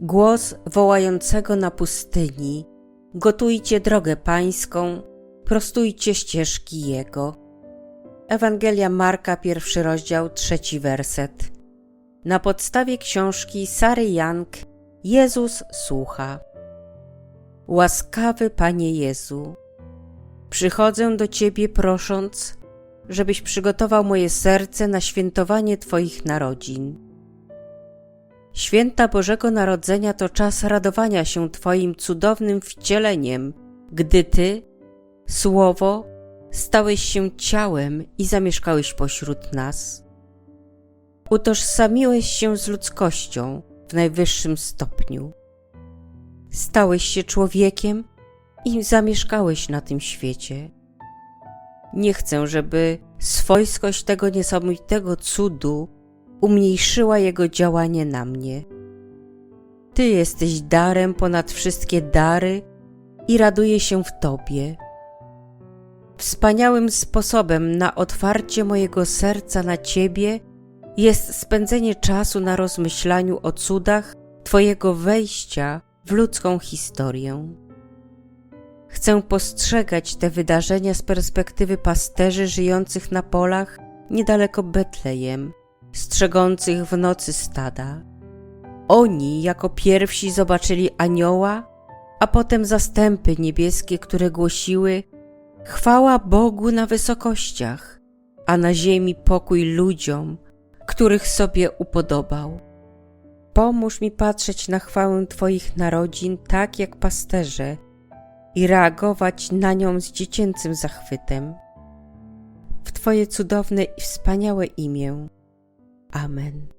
Głos wołającego na pustyni: Gotujcie drogę pańską, prostujcie ścieżki Jego. Ewangelia Marka, pierwszy rozdział, trzeci werset. Na podstawie książki Sary Young Jezus słucha. Łaskawy Panie Jezu, przychodzę do Ciebie prosząc, żebyś przygotował moje serce na świętowanie Twoich narodzin. Święta Bożego Narodzenia to czas radowania się Twoim cudownym wcieleniem, gdy Ty, Słowo, stałeś się ciałem i zamieszkałeś pośród nas. Utożsamiłeś się z ludzkością w najwyższym stopniu. Stałeś się człowiekiem i zamieszkałeś na tym świecie. Nie chcę, żeby swojskość tego niesamowitego cudu umniejszyła jego działanie na mnie. Ty jesteś darem ponad wszystkie dary i raduję się w Tobie. Wspaniałym sposobem na otwarcie mojego serca na Ciebie jest spędzenie czasu na rozmyślaniu o cudach Twojego wejścia w ludzką historię. Chcę postrzegać te wydarzenia z perspektywy pasterzy żyjących na polach niedaleko Betlejem, strzegących w nocy stada. Oni jako pierwsi zobaczyli anioła, a potem zastępy niebieskie, które głosiły: Chwała Bogu na wysokościach, a na ziemi pokój ludziom, których sobie upodobał. Pomóż mi patrzeć na chwałę Twoich narodzin tak jak pasterze i reagować na nią z dziecięcym zachwytem. W Twoje cudowne i wspaniałe imię. Amen.